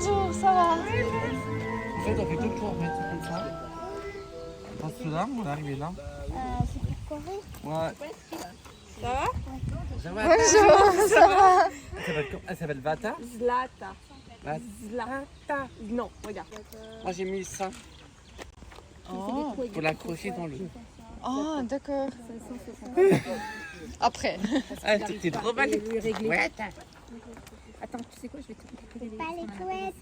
Bonjour, ça va En fait, on fait deux tours, mais comme ça. On passe là, on est arrivé là. Ouais. Ça va? Bonjour, ça va Elle s'appelle, elle s'appelle Vata? Zlata. Vata. Zlata. Non, regarde. Moi, j'ai mis ça Oh, pour l'accrocher dans le. oh d'accord. Après. Ah, t'es trop mal. Ouais, Attends, tu sais quoi, je vais te Pas les couettes.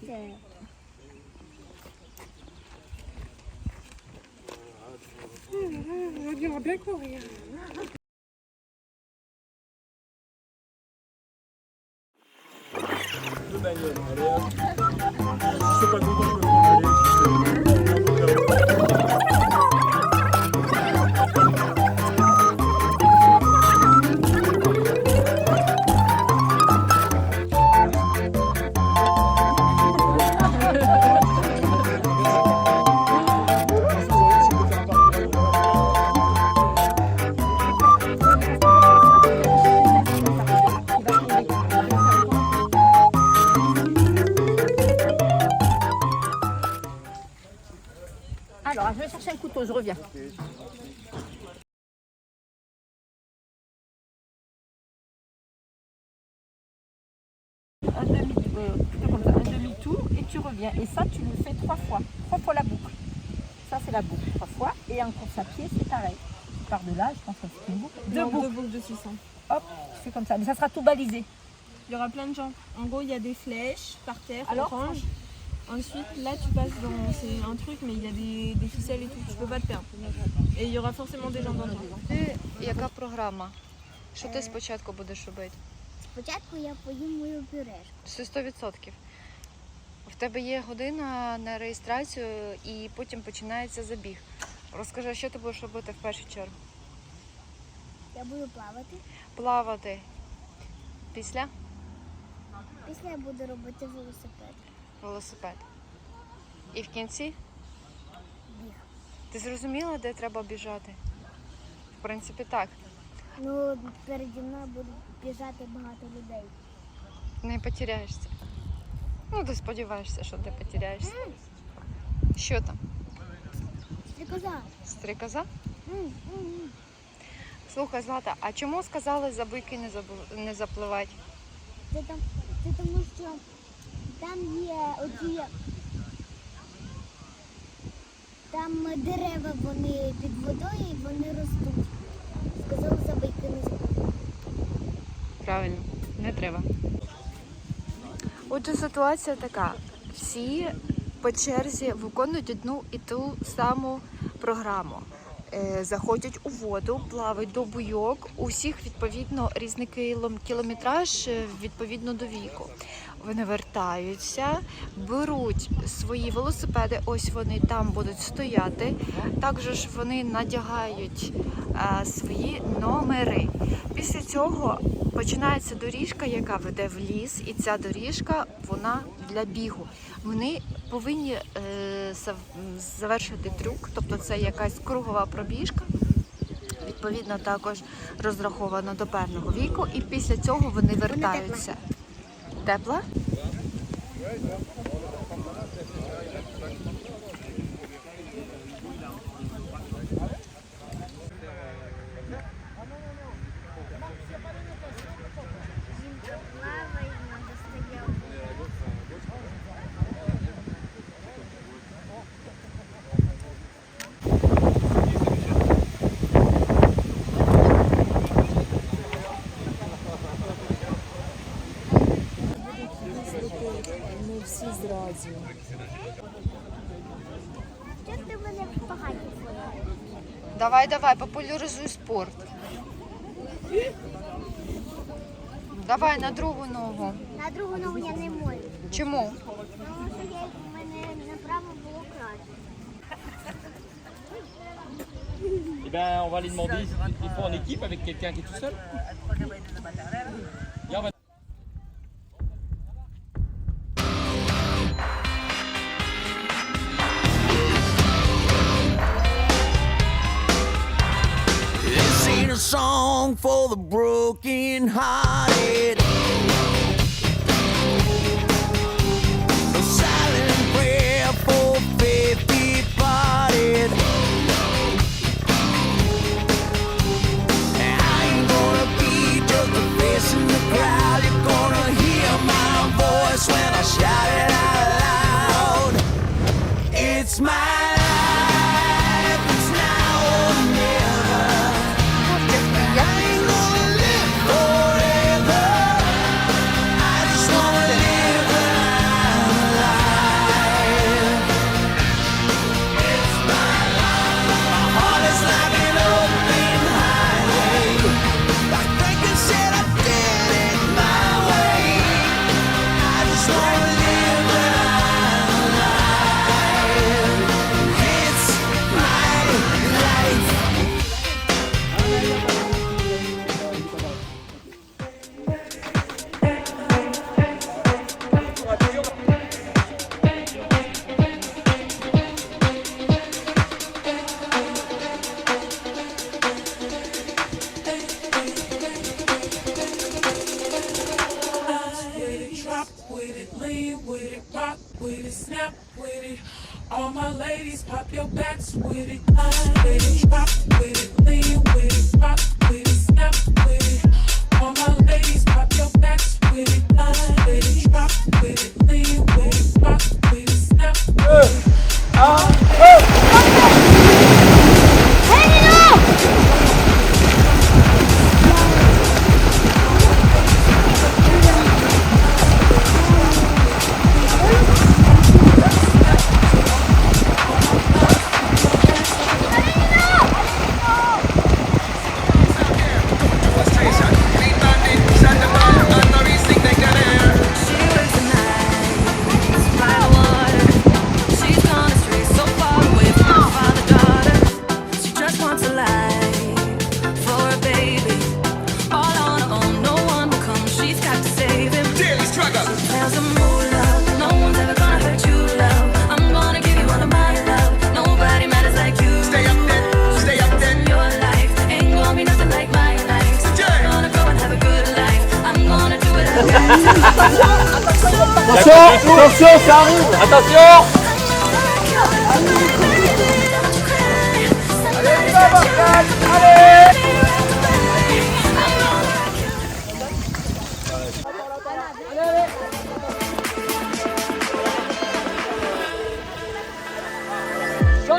On dirait bien courir. Je reviens. Un demi, euh, plutôt comme ça, un demi-tour et tu reviens. Et ça, tu le fais trois fois, trois fois la boucle. Ça, c'est la boucle, trois fois. Et en course à pied, c'est pareil. Tu pars de là, je pense que c'est une boucle. Deux Non, boucles. deux boucles de 600. Hop, tu fais comme ça. Mais ça sera tout balisé. Il y aura plein de gens. En gros, il y a des flèches par terre, Alors orange. Ensuite, là, tu passes dans. C'est un truc, mais il y a des, des ficelles et tout. Tu peux pas te perdre. Et il y aura forcément des gens dans le temps. Ти яка програма? Що ти спочатку будеш робити? Спочатку я поїм мою пюрешку. Це 100%. В тебе є година на реєстрацію і потім починається забіг. Розкажи, що ти будеш робити в першу чергу? Я буду плавати. Плавати після Після я буду робити велосипед. Велосипед. І в кінці Біг. ти зрозуміла, де треба біжати? В принципі, так. Ну, переді мною будуть біжати багато людей. Не потеряєшся. Ну, ти сподіваєшся, що ти потеряєшся. Що там? Стрікоза. Стрикоза? М, м, м. Слухай, Злата, а чому сказали за бики не, забу- не запливати? Це, там, це тому, що там є оті. Там дерева вони під водою і вони ростуть. Сказали забийки не забути. Правильно, не треба. Отже, ситуація така. Всі по черзі виконують одну і ту саму програму. Е, Заходять у воду, плавають до буйок. У всіх відповідно різний кілометраж е, відповідно до віку. Вони вертаються, беруть свої велосипеди. Ось вони там будуть стояти. Також ж вони надягають е, свої номери. Після цього починається доріжка, яка веде в ліс, і ця доріжка вона для бігу. Вони повинні е, завершити трюк, тобто це якась кругова пробіжка. Відповідно, також розраховано до певного віку, і після цього вони вертаються. Тепла? Ми всі зразу. Що ти мене погані? Давай, давай, популяризуй спорт. Давай на другу ногу. На другу ногу я не можу. Чому? Тому що я, в мене направо було краще. Eh ben, on va les demander s'ils font en équipe avec quelqu'un qui est tout seul. broken hearted. A silent prayer for faith departed. I ain't gonna be just a face in the crowd. You're gonna hear my voice when I shout it out loud. It's my Attention, attention, ça arrive. Attention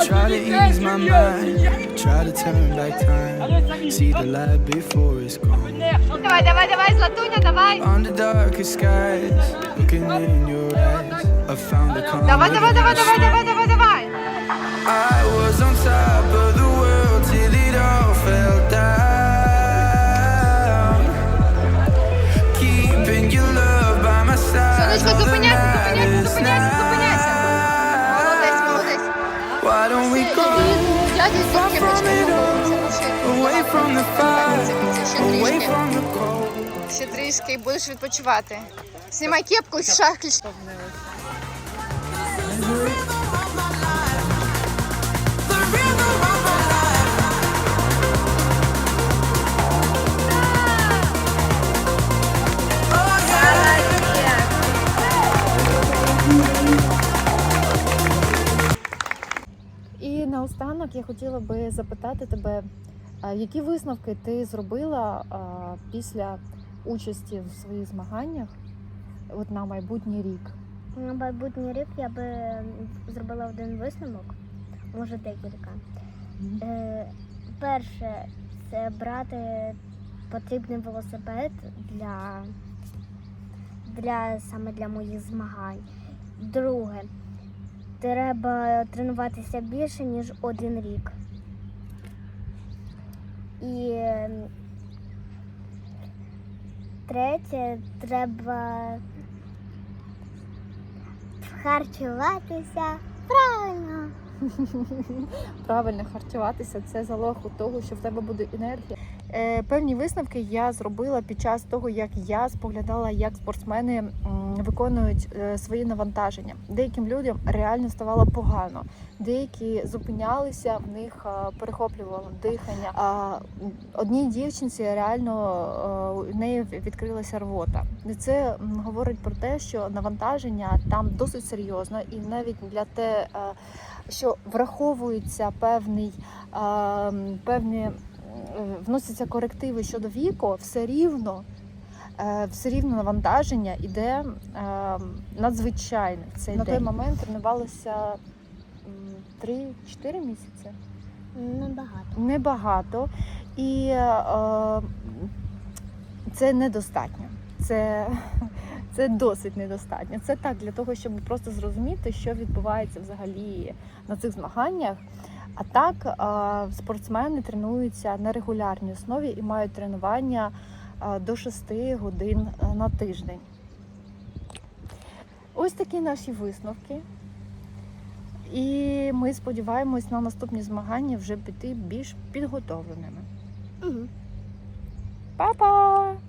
Try to ease my mind, try to turn back time. See the light before it's gone. Давай, давай, давай, Златуня, давай. Under darkest skies, looking in your eyes, I found a calm. Давай, давай, давай, within давай, давай, давай, давай. I was on top of трішки і будеш відпочивати. Знімай кепку і шахлі. І наостанок я хотіла би запитати тебе, які висновки ти зробила після участі в своїх змаганнях от на майбутній рік? На майбутній рік я би зробила один висновок, може декілька. Е, перше, це брати потрібний велосипед для, для саме для моїх змагань. Друге, треба тренуватися більше, ніж один рік. І третє, треба харчуватися правильно. Правильно харчуватися це залог у того, що в тебе буде енергія. Е, певні висновки я зробила під час того, як я споглядала, як спортсмени виконують е, свої навантаження. Деяким людям реально ставало погано, деякі зупинялися, в них е, перехоплювало дихання. А одній дівчинці реально у неї відкрилася рвота. Це говорить про те, що навантаження там досить серйозно, і навіть для те. е, що враховується певний, е, певні е, вносяться корективи щодо віку, все рівно, е, все рівно навантаження іде е, надзвичайне. в Цей На той момент тренувалося 3-4 місяці. Небагато. Небагато. І е, це недостатньо. Це, це досить недостатньо. Це так для того, щоб просто зрозуміти, що відбувається взагалі на цих змаганнях. А так спортсмени тренуються на регулярній основі і мають тренування до 6 годин е, на тиждень. Ось такі наші висновки. І ми сподіваємось на наступні змагання вже піти більш підготовленими. Угу. Па-па!